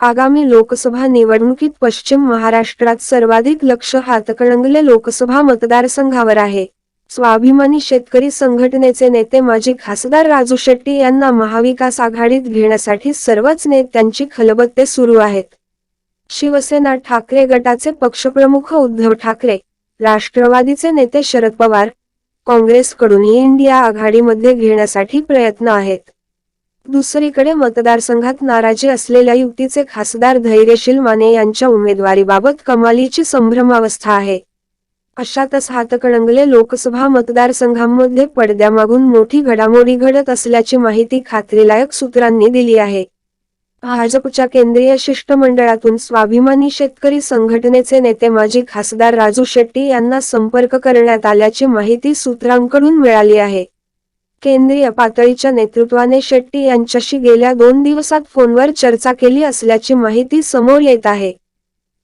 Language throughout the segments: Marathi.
आगामी लोकसभा निवडणुकीत पश्चिम महाराष्ट्रात सर्वाधिक लक्ष हातकणंगले लोकसभा मतदारसंघावर आहे. स्वाभिमानी शेतकरी संघटनेचे नेते माजी खासदार राजू शेट्टी यांना महाविकास आघाडीत घेण्यासाठी सर्वच नेत्यांची खलबत्ते सुरू आहेत. शिवसेना ठाकरे गटाचे पक्षप्रमुख उद्धव ठाकरे राष्ट्रवादीचे नेते शरद पवार काँग्रेसकडूनही इंडिया आघाडीमध्ये घेण्यासाठी प्रयत्न आहेत. दुसरीकडे मतदारसंघात नाराजी असलेल्या युतीचे खासदार धैर्यशील माने यांच्या उमेदवारीबाबत कमालीची संभ्रमावस्था आहे. अशातच हातकणंगले लोकसभा मतदारसंघांमध्ये पडद्यामागून मोठी घडामोडी घडत असल्याची माहिती खात्रीलायक सूत्रांनी दिली आहे. भाजपच्या केंद्रीय शिष्टमंडळातून स्वाभिमानी शेतकरी संघटनेचे नेते माजी खासदार राजू शेट्टी यांना संपर्क करण्यात आल्याची माहिती सूत्रांकडून मिळाली आहे. केंद्रीय पातळीच्या नेतृत्वाने शेट्टी यांच्याशी गेल्या दोन दिवसात फोनवर चर्चा केली असल्याची माहिती समोर येत आहे.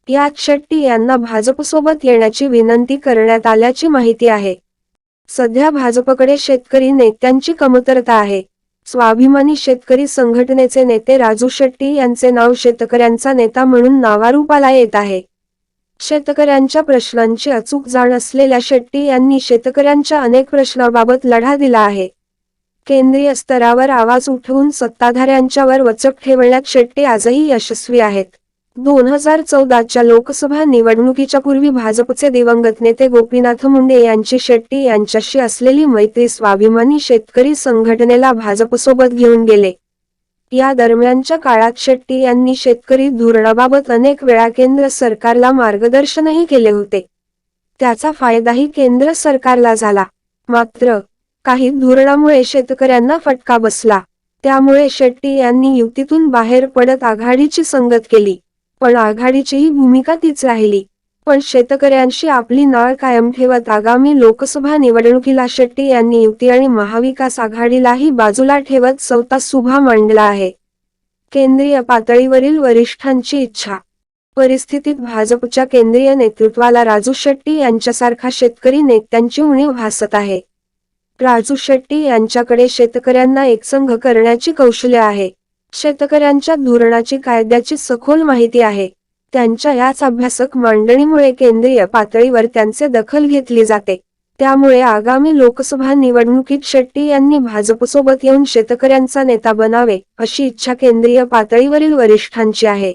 यात शेट्टी यांना भाजपसोबत येण्याची विनंती करण्यात आल्याची माहिती आहे. सध्या भाजपकडे शेतकरी नेत्यांची कमतरता आहे. स्वाभिमानी शेतकरी संघटनेचे नेते राजू शेट्टी यांचे नाव शेतकऱ्यांचा नेता म्हणून नावारूपाला येत आहे. शेतकऱ्यांच्या प्रश्नांची अचूक जाण असलेल्या शेट्टी यांनी शेतकऱ्यांच्या अनेक प्रश्नाबाबत लढा दिला आहे. केंद्रीय स्तरावर आवाज उठवून सत्ताधाऱ्यांच्यावर वचक ठेवण्यात शेट्टी आजही यशस्वी आहेत. दोन हजार चौदाच्या लोकसभा निवडणुकीच्या पूर्वी भाजपचे दिवंगत नेते गोपीनाथ मुंडे यांची शेट्टी यांच्याशी असलेली मैत्री स्वाभिमानी शेतकरी संघटनेला भाजपसोबत घेऊन गेले. या दरम्यानच्या काळात शेट्टी यांनी शेतकरी धोरणाबाबत अनेक वेळा केंद्र सरकारला मार्गदर्शनही केले होते. त्याचा फायदाही केंद्र सरकारला झाला. मात्र काही धोरणामुळे शेतकऱ्यांना फटका बसला. त्यामुळे शेट्टी यांनी युतीतून बाहेर पडत आघाडीची संगत केली. पण आघाडीचीही भूमिका तीच राहिली. पण शेतकऱ्यांशी आपली नाळ कायम ठेवत आगामी लोकसभा निवडणुकीला शेट्टी यांनी युती आणि महाविकास आघाडीलाही बाजूला ठेवत स्वतः सुभा मांडला आहे. केंद्रीय पातळीवरील वरिष्ठांची इच्छा. परिस्थितीत भाजपच्या केंद्रीय नेतृत्वाला राजू शेट्टी यांच्यासारखा शेतकरी नेत्यांची उणीव भासत आहे. राजू शेट्टी यांच्याकडे शेतकऱ्यांना एकसंघ करण्याची कौशल्य आहे. शेतकऱ्यांच्या धोरणाची कायद्याची सखोल माहिती आहे. त्यांच्या याच अभ्यासक मांडणीमुळे केंद्रीय पातळीवर त्यांचे दखल घेतली जाते. त्यामुळे आगामी लोकसभा निवडणुकीत शेट्टी यांनी भाजपसोबत येऊन शेतकऱ्यांचा नेता बनावे अशी इच्छा केंद्रीय पातळीवरील वरिष्ठांची आहे.